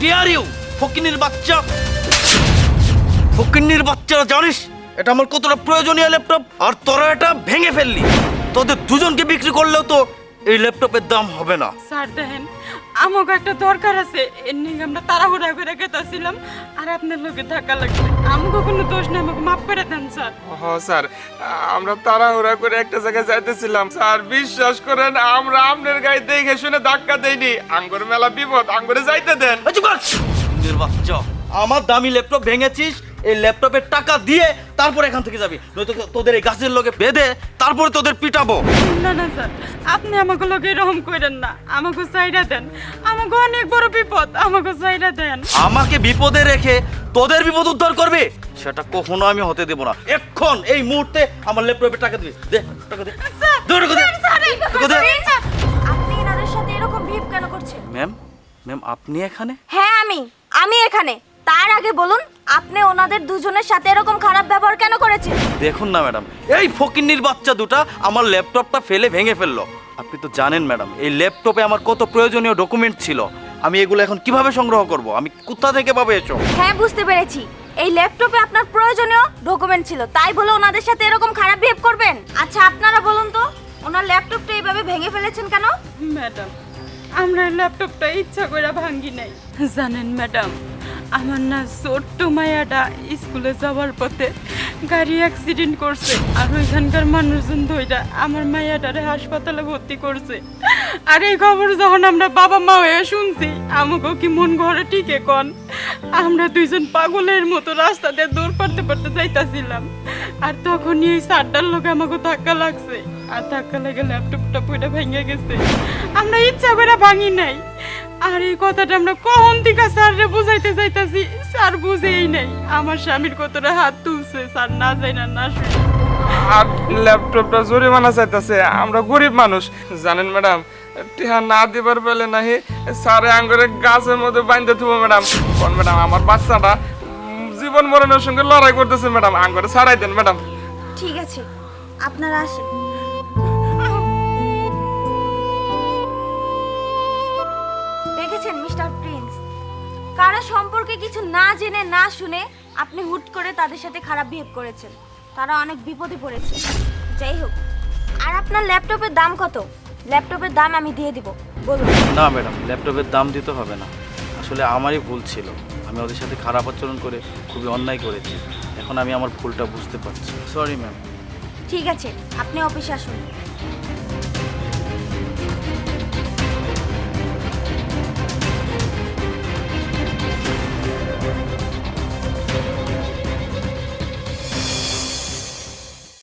Deer you ফকিন্নির বাচ্চা। ফকিন্নির বাচ্চারা, জানিস? এটা আমার কতটা প্রয়োজনীয় ল্যাপটপ? আর তোরা এটা ভেঙে ফেললি। তোদের দুজনকে বিক্রি করলেও তো এই ল্যাপটপের দাম হবে না। স্যার দেখেন আমাকে একটা দরকার আছে। এর নিয়ে আমরা তাড়াহুড়া করে গেতেছিলাম আর আপনার লোকে ধাক্কা লাগছে আমাকে কোনো দোষ নেই আমাকে মাফ করে দেন স্যার। হ স্যার আমরা তাড়াহুড়া করে একটা জায়গায় যাইতেছিলাম। স্যার বিশ্বাস করেন আমরা আপনার গায়ে দেখে শুনে ধাক্কা দেইনি। আঙ্গুর মেলা বিপদ আঙ্গুরে যাইতে দেন। আমার দামি ল্যাপটপ ভেঙেছিস এই ল্যাপটপের টাকা দিয়ে তারপর এখান থেকে যাবি। নয়তো তোদের এই গাছের লোকে বেঁধে তারপরে তোদের পিটাবো। না না স্যার আপনি আমাকে লোকে এরকম করেন না। আমাকে সাইডা দেন। আমাকে অনেক বড় বিপদ। আমাকে সাইডা দেন। আমাকে বিপদে রেখে তোদের বিপদ উদ্ধার করবে? সেটা কখনো আমি হতে দেব না। এখন এই মুহূর্তে আমার ল্যাপটপে টাকা দিবি। দে টাকা দে। স্যার, দে আপনি এনাদের সাথে এরকম বিহেভ কেন করছেন? ম্যাম ম্যাম আপনি এখানে? হ্যাঁ আমি। আমি এখানে। তার আগে বলুন আপনি ওনাদের দুজনের সাথে এরকম খারাপ ব্যবহার কেন করেছেন? দেখুন না ম্যাডাম। এই ফকিন্নির বাচ্চা দুটা আমার ল্যাপটপটা ফেলে ভেঙে ফেলল। আপনি তো জানেন ম্যাডাম এই ল্যাপটপে আমার কত প্রয়োজনীয় ডকুমেন্ট ছিল। আমি এগুলো এখন কীভাবে সংগ্রহ করব? আমি কোথা থেকে পাবো এসব? হ্যাঁ বুঝতে পেরেছি। এই ল্যাপটপে আপনার প্রয়োজনীয় ডকুমেন্ট ছিল। তাই বলে ওনাদের সাথে এরকম খারাপ বিহেভ করবেন? আচ্ছা আপনারা বলুন তো ওনার ল্যাপটপটা এইভাবে ভেঙে ফেলেছেন কেন? ম্যাডাম আমরা এই ল্যাপটপটা ইচ্ছা করে ভাঙ্গি নাই। জানেন ম্যাডাম আমার না ছোট্ট মায়াটা স্কুলে যাওয়ার পথে গাড়ি অ্যাক্সিডেন্ট করছে। আর ওইখানকার মানুষজন ধইরা আমার মায়াটারে হাসপাতালে ভর্তি করছে। আর এই খবর যখন আমরা বাবা মা হয়ে শুনছি, আমাকেও কি মন ঘরে টিকে কন? আমরা দুইজন পাগলের মতো রাস্তা দিয়ে দৌড় পারতে পারতে যাইতাছিলাম। আর তখনই এই সারটার লোক আমাকে ধাক্কা লাগছে। আর ধাক্কা লেগে ল্যাপটপটা পুরো ভেঙে গেছে। আমরা ইচ্ছা করে ভাঙি নাই। আর এই কথাটা আমরা কখন থেকে স্যাররে বুঝাইতে যাইতাছি? স্যার বুঝেই নাই। আমার স্বামীর কতটা হাত তুলছে স্যার না যাই না না শুনে। আর ল্যাপটপটা জরিমানা চাইতেছে আমরা গরিব মানুষ। জানেন ম্যাডাম টিহা না দিবার বেলে নাহি সারে আঙ্গুরে গাছের মধ্যে বাইন্ধে থুবো ম্যাডাম। কোন ম্যাডাম আমার বাচ্চাটা জীবন মরণের সঙ্গে লড়াই করতেছে ম্যাডাম। আঙ্গুরে ছাড়াই দেন ম্যাডাম। ঠিক আছে আপনারা আসেন। কিছু না জেনে না শুনে আপনি হুট করে তাদের সাথে খারাপ বিহেভ করেছেন। তারা অনেক বিপদে পড়েছে। যাই হোক আর আপনার ল্যাপটপের দাম কত? ল্যাপটপের দাম আমি দিয়ে দিব। বলুন। না ম্যাডাম ল্যাপটপের দাম দিতে হবে না। আসলে আমারই ভুল ছিল। আমি ওদের সাথে খারাপ আচরণ করে খুবই অন্যায় করেছি। এখন আমি আমার ভুলটা বুঝতে পারছি। সরি ম্যাম ঠিক আছে আপনি অফিসে আসুন।